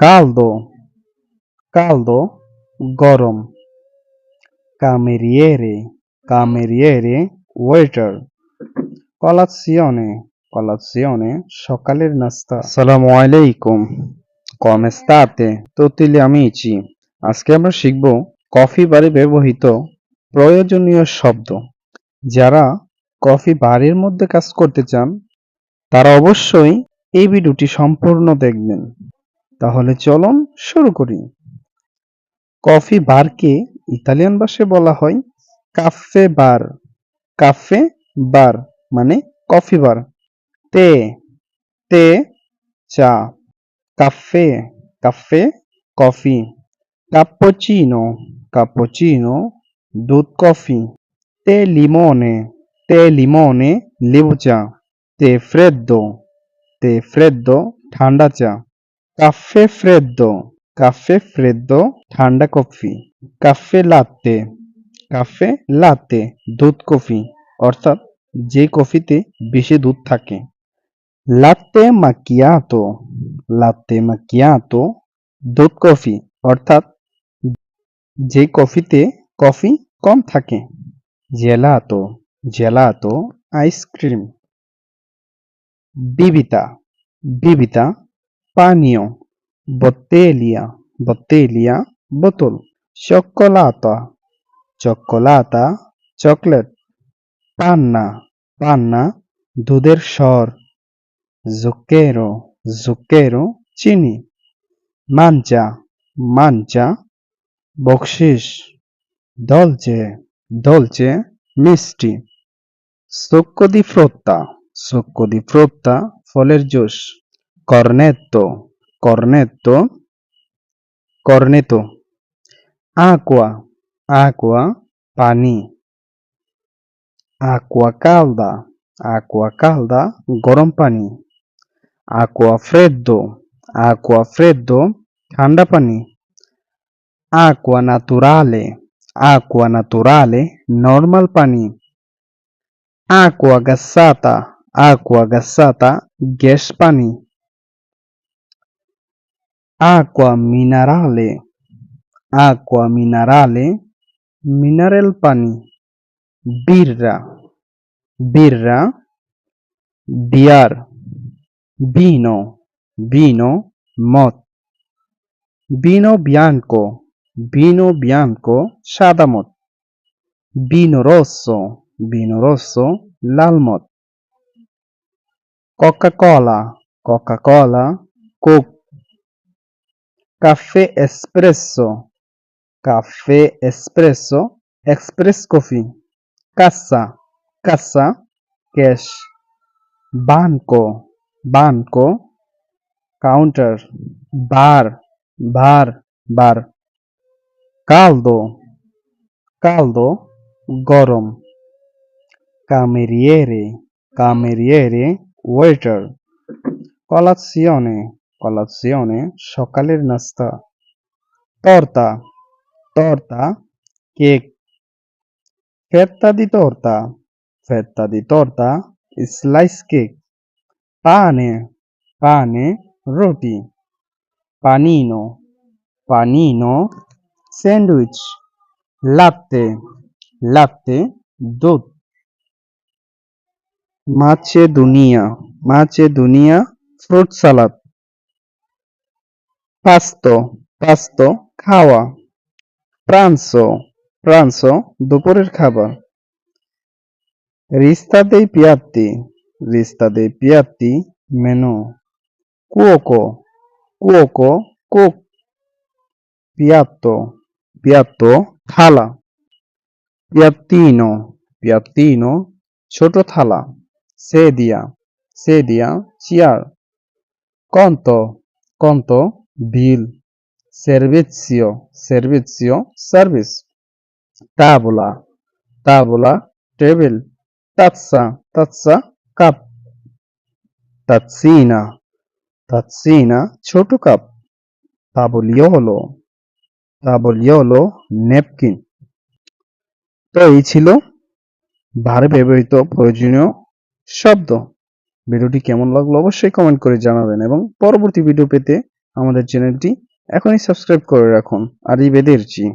caldo. Caldo গরম cameriere. Cameriere, waiter. Colazione. Colazione সকালের নাস্তা আসসালামু আলাইকুম come state, tutti gli amici? আজকে আমরা শিখব কফি বারে ব্যবহৃত প্রয়োজনীয় শব্দ যারা কফি বারের মধ্যে কাজ করতে চান, তারা অবশ্যই এই ভিডিওটি সম্পূর্ণ দেখবেন। তাহলে চলুন শুরু করি। কফি বারকে ইতালিয়ান ভাষায় বলা হয় কাফে বার। কাফে বার মানে কফি বার। তে তে, চা। Cafe cafe, coffee. Cappuccino cappuccino দুধ কফি। তে লিমনে তে লিমনে লেবু চা। তে ফ্রেদ্দো তে ফ্রেদ্দো ঠান্ডা চা। কাফে ফ্রেদ্দো কাফে ফ্রেদ্দো ঠান্ডা coffee cafe latte cafe latte দুধ কফি অর্থাৎ যে কফিতে বেশি দুধ থাকে। লাত্তে মাকিয়াতো লাত্তে মাকিয়াতো দুধ কফি অর্থাৎ যে কফিতে কফি কম থাকে। জেলাতো জেলাতো আইসক্রিম বিবিতা বিবিতা পানীয়। বত্তেলিয়া বত্তেলিয়া, বোতল। চক্কোলাতা চক্কোলাতা চকলেট। পান্না পান্না, দুধের স্বর। জুক্কেরো জুক্কেরো চিনি। মাঞ্চা মাঞ্চা, বকশিস। দলচে দলচে, মিষ্টি। সুক্কো দি ফ্রোত্তা সুক্কো দি ফ্রোত্তা ফলের জুস। কর্নেত্তো। কর্নেত্তো কর্নেতো aqua aqua পানি aqua calda aqua calda গরম পানি aqua freddo aqua freddo ঠান্ডা পানি aqua naturale aqua naturale normal পানি aqua gassata aqua gassata gas পানি aqua minerale aqua minerale mineral পানি birra birra beer vino vino মদ vino bianco vino bianco সাদা vino rosso vino rosso লাল মদ Coca Cola caffè espresso caffè espresso express coffee কাসা কাসা cash বানকো বানকো counter বার বার বার কালদো কালদো গরম cameriere cameriere waiter colazione colazione, সকালের নাস্তা। তর্তা। তর্তা কেক। ফেরত দি torta, ফেরত দি torta, স্লাইস কেক। পানে। পানে রুটি। পানিনো। পানিনো স্যান্ডউইচ। লাতে লাতে দুধ। মাছে দুনিয়া। মাছে দুনিয়া ফ্রুট সালাদ। পাস্তো পাস্তো খাওয়া। প্রান্সো প্রান্সো দুপুরের খাবার। রিস্তা দেই পিয়াত্তি রিস্তা দেই পিয়াত্তি মেনু কুয়োকো কুয়োকো কুক পিয়াত্তো পিয়াত্তো থালা পিয়াত্তিনো পিয়াত্তিনো ছোট থালা সেদিয়া সেদিয়া চেয়ার কন্ত কন্ত bill, servizio servizio service tavola tavola table tazza tazza cup tazzina tazzina, ছোট কাপ tavolino tavolino নেপকিন তো এই ছিল ভারে ব্যবহৃত প্রয়োজনীয় শব্দ। ভিডিওটি কেমন লাগল অবশ্যই কমেন্ট করে জানাবেন এবং পরবর্তী ভিডিও পেতে আমাদের চ্যানেলটি এখনই সাবস্ক্রাইব করে রাখুন। আরিবেদেরজি